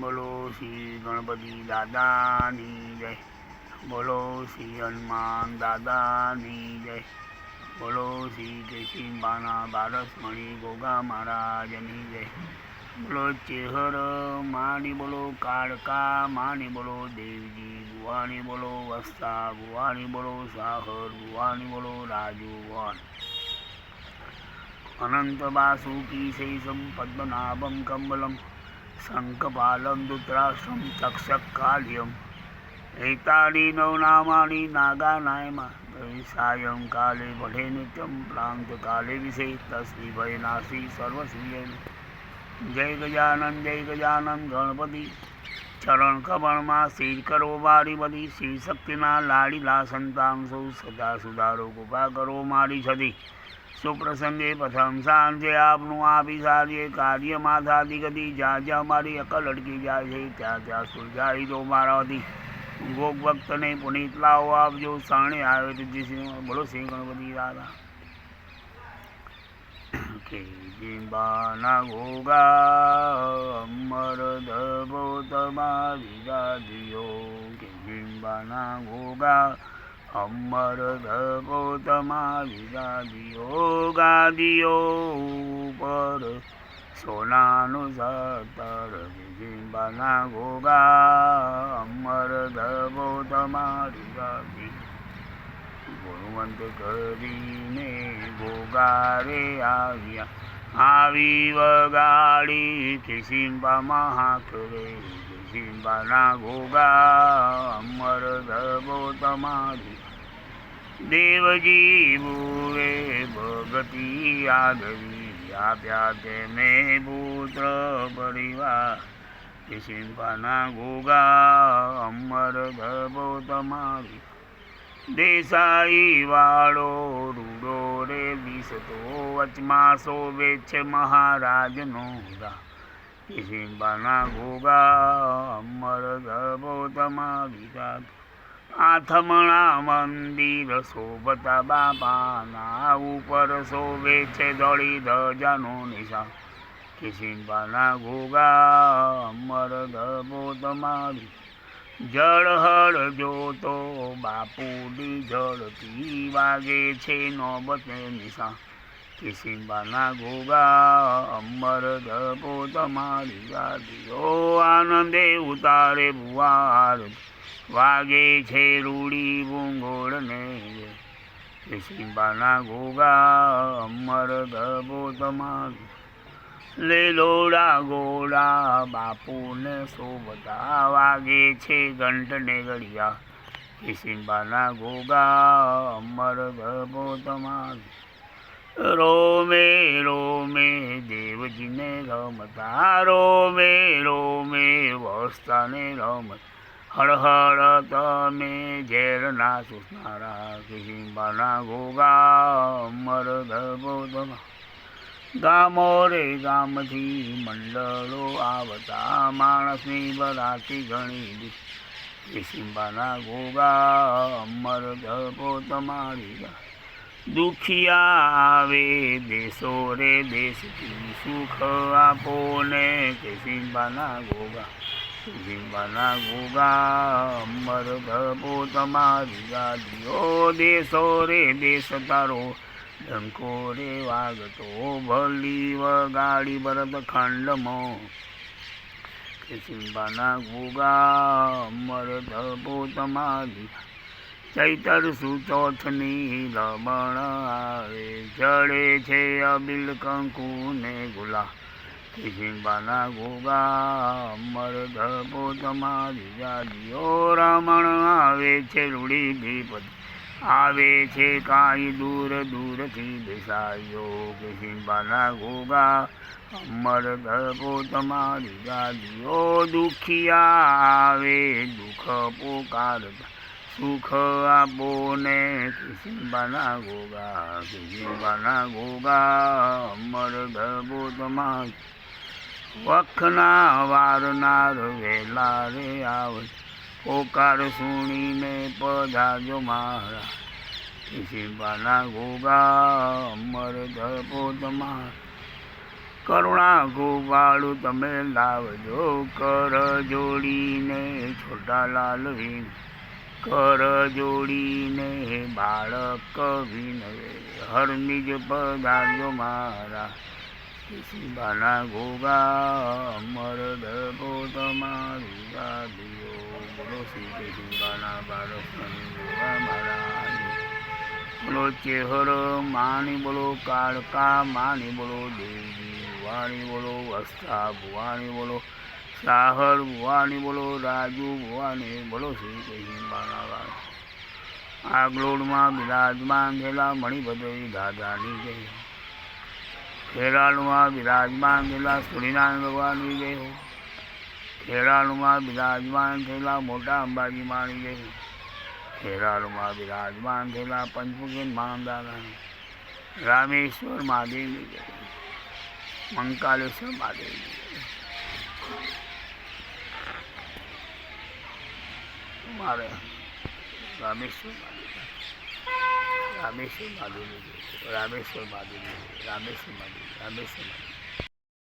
બોલો શ્રી ગણપતિ દાદાની જય. બોલો શ્રી હનુમાન દાદાની જય. બોલો શ્રી કેશીબાના બારસમણી ગોગા મહારાજની જય. બોલો ચેહર માની બોલો કાળકા માની બોલો દેવજી, ભુવાની બોલો વસ્તા, ભુવાની બોલો સાહર, ભુવાની બોલો રાજુ ભુવાન અનંત વાસુકી શૈષમ પદ્મનાભમ કમલમ શંખપાલમ દુત્રાશ્રમ તક્ષકાલ્યમ એતાની નવનામાની નાગાનાયમાં સાયંકાલે પઠે નિત્યમ પ્રાંતકાલે વિશે તસ્વી ભયનાશી સર્વશ્રીય જય ગજાનંદ જય ગજાનંદ ગણપતિ ચરણ કમળમાં શીર કરો મારી બધી શ્રી શક્તિના લાડીલા સંતાન સૌ સદા સુધારો કૃપા કરો મારી છતી સુપ્રસંગે પ્રથમ સાંજે આપનું આપી સારીએ કાર્યમાં થાતી ગતિ જ્યાં જ્યાં મારી અકલ અટકી જાય છે, ત્યાં ત્યાં સુલઝાવી દો મારાથી. ભોગ ભક્તને પુનિત લાવો આપજો સાણે આવે તો સિંહ બોલો સિંહ ગણપતિ દાદા. કે જીંબાના ઘોગા અમર ધબો તમારી દાદીઓ, કે જીંબાના ગોગા અમર ધબો તમારી ગાદીઓ ગાદીઓ ઉપર. સોનાનું સતર જીંબાના ગોગા અમર ધબો તમારી ગાદી ગુણવંત કરીને ગોગારે આવ્યા. આવી વગાડી કિસિંબા હાથ રે કિસિંબાના ગોગા અમર ધબો તમારી દેવજી ભૂવે ભગતી આદરી, આપ્યા તેને પુત્ર પરિવાર. કિસિંબાના ગોગા અમર ધબો તમારી દેસાઈ વાળો રૂડો રે દિસતો વચમાં વેચ છે મહારાજનો ગા કિસિંબાના ગોગા અમર ધબો તમારી ગાત આથમણા મંદિર શોભતા બાપાના ઉપર શોભે છે દળી ધજાનો નિશા કિસિંબાના ગોગા અમર તમારી જળહળ જોતો બાપુડી જળતી વાગે છે નોબત નિશા કિસિંબાના ગોગા અમર ધબો તમારી ગાદીઓ. આનંદે ઉતારે ભુવાર વાગે છે રૂડી ભૂંગોળને. કિસિંબાના ગોગા અમર ધબો તમારી લેલોડા ગોળા બાપુને શોભતા વાગે છે ઘંટને ઘડિયા. કિસિંબાના ગોગા અમર ધબો તમારી રોમે રોમે, દેવજીને રમતા, રોમે રોમે વસ્તાને રમત. હળહળ તમે ઝેરના સુસનારા કિસિંબાના ગોગા અમર ધબો તમારી ગામો રે, ગામથી મંડળો આવતા, માણસની બરાતી ઘણી કિસિંબાના ગોગા અમર ધપો તમારી દુખિયા આવે દેશો રે દેશથી સુખ આપો ને કે સિંબાના ગોગા? સિંબાના ગોગા, અમર ધપો તમારી ગાદીઓ, દેશો રે દેશ તારો ડંકો રે વાગતો, ભલી વગાડી ભરત ખંડમાં. કિસિંબાના ગોગા, અમર ધબો તમારી ચૈતર સુચોથની લમણ આવે ચડે છે અબિલ કંકુ ને ગુલા. કિસિંબાના ગોગા અમર ધબો તમારી ગાદીઓ રમણ આવે છે રૂડી ભીપત આવે છે કાંઈ દૂર દૂરથી બેસાયો. કે સિંબાના ગોગા અમર ધબો તમારી ગાદીઓ દુખિયા આવે, દુઃખ પોકારતા. સુખ આપો ને કિસિંબાના ગોગા કિસિંબાના ગોગા અમર ધબો તમા વખના વારનાર વેલા રે આવે પોકાર સુણીને પધારજો મારા. કિસિંબાના ગોગા અમર ધબો તમા કરુણા ગોવાળુ તમે લાવજો, કર જોડીને છોટા લાલ વિન કર જોડીને બાળક વિનવે. હરમિજ પધારજો મારા. શિવાના ગોગા મરદ ગો તમારું ગાદીઓ બોલો શ્રી શિવાના બાળક ગોગા મારા બોલો ચેહર માણી બોલો કાળકા માણી બોલો દેવી ભુવાણી બોલો વસ્તા ભુવાણી બોલો સાહર ભુવાની બોલો, રાજુ ભુવાની બોલો, શ્રી કૃષ્ણ બાલાવાળ. આગલોડમાં બિરાજમાન થયેલા મણિભદ્રી દાદાની જય. ખેરાલુમાં બિરાજમાન થયેલા સૂર્યનારાયણ ભગવાનની જય. હો ખેરાલુમાં બિરાજમાન થયેલા મોટા અંબાજી માણી જય. ખેરાલુમાં બિરાજમાન થયેલા પંચમુખી મહાદાદાની રામેશ્વર મહાદેવની જય. મંકાલેશ્વર મહાદેવની જય. મારે. રામેશ્વર રામેશ્વર માધુરી રામેશ્વર માધુરી રામેશ્વર માધુરી રામેશ્વર મહાદેવ